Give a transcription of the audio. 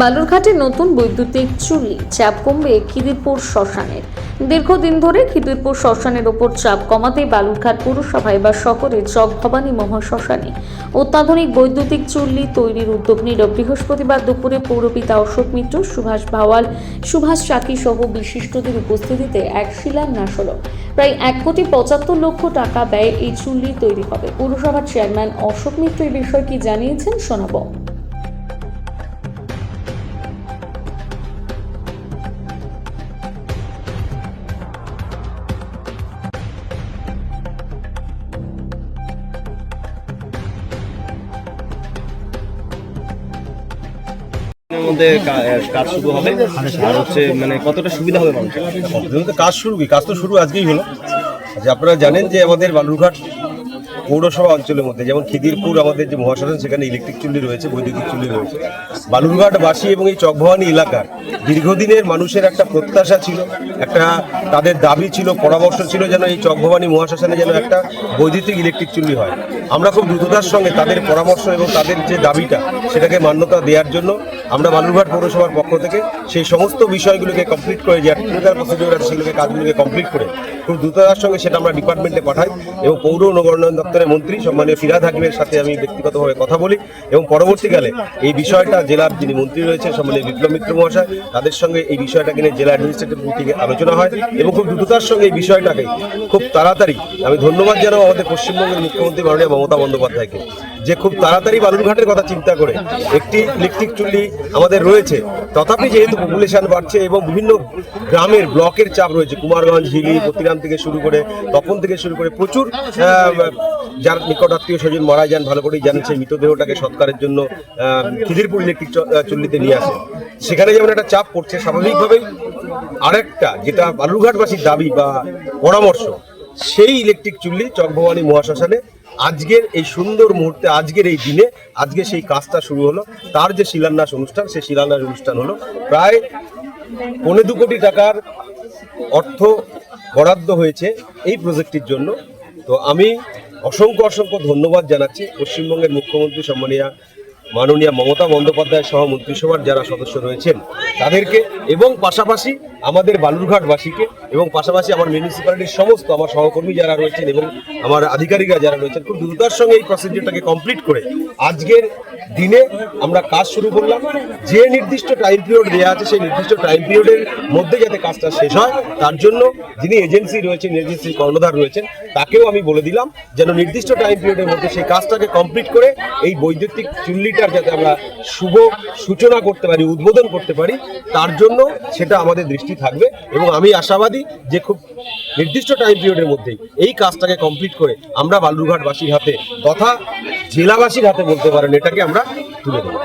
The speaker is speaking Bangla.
বালুরঘাটে নতুন বৈদ্যুতিক চুল্লি। চাপ কমবে খিদিরপুর শ্মশানের। দীর্ঘদিন ধরে খিদিরপুর শ্মশানের ওপর চাপ কমাতে বালুরঘাট পুরসভা বা শহরে চক ভবানী মহাশ্মশানে অত্যাধুনিক বৈদ্যুতিক চুল্লি তৈরির উদ্যোগ নিল বৃহস্পতিবার দুপুরে পৌরপিতা অশোক মিত্র, সুভাষ ভাওয়াল, সুভাষ চাকি সহ বিশিষ্টদের উপস্থিতিতে এক শিলান্যাস হল প্রায় এক কোটি পঁচাত্তর লক্ষ টাকা ব্যয়ে এই চুল্লি তৈরি হবে। পুরসভার চেয়ারম্যান অশোক মিত্র এই বিষয়ে কি জানিয়েছেন শোনাবো। কাজ শুরু হবে। হচ্ছে মানে কতটা সুবিধা হবে কাজ শুরু কি? কাজ তো শুরু আজকেই হলো। যে আপনারা জানেন যে আমাদের বালুরঘাট পৌরসভা অঞ্চলের মধ্যে, যেমন খিদিরপুর আমাদের যে মহাশাসন সেখানে ইলেকট্রিক চুল্লি রয়েছে, বৈদ্যুতিক চুল্লি রয়েছে। বালুরঘাটবাসী এবং এই চকভবানী এলাকার দীর্ঘদিনের মানুষের একটা প্রত্যাশা ছিল, একটা তাদের দাবি ছিল, পরামর্শ ছিল যেন এই চকভবানী মহাশাসনে যেন একটা বৈদ্যুতিক ইলেকট্রিক চুল্লি হয়। আমরা খুব দ্রুততার সঙ্গে তাদের পরামর্শ এবং তাদের যে দাবিটা, সেটাকে মান্যতা দেওয়ার জন্য আমরা বালুরঘাট পৌরসভার পক্ষ থেকে সেই সমস্ত বিষয়গুলোকে কমপ্লিট করে যে প্রসিডিওর আছে সেগুলোকে কাজগুলোকে কমপ্লিট করে খুব দ্রুততার সঙ্গে সেটা আমরা ডিপার্টমেন্টে পাঠাই এবং পৌর নগরোন্নয়ন দপ্তরের মন্ত্রী সম্মানীয় ফিরাদ হাকিমের সাথে আমি ব্যক্তিগতভাবে কথা বলি এবং পরবর্তীকালে এই বিষয়টা জেলার যিনি মন্ত্রী রয়েছেন সম্মানীয় বিপ্লব মিত্র মহাশয়, তাদের সঙ্গে এই বিষয়টাকে নিয়ে জেলা অ্যাডমিনিস্ট্রেটিভ মিটিংয়ে আলোচনা হয় এবং খুব দ্রুততার সঙ্গে এই বিষয়টাকে খুব তাড়াতাড়ি, আমি ধন্যবাদ জানাব আমাদের পশ্চিমবঙ্গের মুখ্যমন্ত্রী মাননীয় মমতা বন্দ্যোপাধ্যায়কে, যে খুব তাড়াতাড়ি বালুরঘাটের কথা চিন্তা করে একটি ইলেকট্রিক চুল্লি আমাদের রয়েছে, তথাপি যেহেতু পপুলেশন বাড়ছে এবং বিভিন্ন গ্রামের ব্লকের চাপ রয়েছে, কুমারগঞ্জ, হিলি পতিরাম থেকে শুরু করে তখন থেকে শুরু করে প্রচুর যার নিকট আত্মীয় স্বজন মারা যান, ভালো করেই জানেন সেই মৃতদেহটাকে সৎকারের জন্য খিদিরপুর ইলেকট্রিক চুল্লিতে নিয়ে আসে। সেখানে যেমন একটা চাপ পড়ছে, স্বাভাবিকভাবেই আরেকটা যেটা বালুরঘাটবাসীর দাবি বা পরামর্শ, সেই ইলেকট্রিক চুল্লি চকভবানী মহাশ্মশানে আজকের এই সুন্দর মুহূর্তে, আজকের এই দিনে, আজকে সেই কাজটা শুরু হলো। তার যে শিলান্যাস অনুষ্ঠান, সেই শিলান্যাস অনুষ্ঠান হলো প্রায় পৌনে দু কোটি টাকার অর্থ বরাদ্দ হয়েছে এই প্রজেক্টটির জন্য। তো আমি অসংখ্য অসংখ্য ধন্যবাদ জানাচ্ছি পশ্চিমবঙ্গের মুখ্যমন্ত্রী সম্মানীয় মাননীয় মমতা বন্দ্যোপাধ্যায় সহ মন্ত্রিসভার যারা সদস্য রয়েছেন তাদেরকে এবং পাশাপাশি আমাদের বালুরঘাটবাসীকে এবং পাশাপাশি আমার মিউনিসিপ্যালিটির সমস্ত আমার সহকর্মী যারা রয়েছেন এবং আমার আধিকারিকরা যারা রয়েছেন খুব দ্রুততার সঙ্গে এই প্রসিডিওরটাকে কমপ্লিট করে আজকের দিনে আমরা কাজ শুরু করলাম। যে নির্দিষ্ট টাইম পিরিয়ড দেওয়া আছে সেই নির্দিষ্ট টাইম পিরিয়ডের মধ্যে যাতে কাজটা শেষ হয়, তার জন্য যিনি এজেন্সি রয়েছেন এজেন্সি কর্ণধার রয়েছেন, তাকেও আমি বলে দিলাম যেন নির্দিষ্ট টাইম পিরিয়ডের মধ্যে সেই কাজটাকে কমপ্লিট করে এই বৈদ্যুতিক চুল্লিটার যাতে আমরা শুভ সূচনা করতে পারি, উদ্বোধন করতে পারি, তার জন্য সেটা আমাদের দৃষ্টি থাকবে এবং আমি আশাবাদী যে খুব নির্দিষ্ট টাইম পিরিয়ডের মধ্যেই এই কাজটাকে কমপ্লিট করে আমরা বালুরঘাটবাসীর হাতে তথা জেলাবাসীর হাতে বলতে পারেন এটাকে আমরা তুলে দেবো।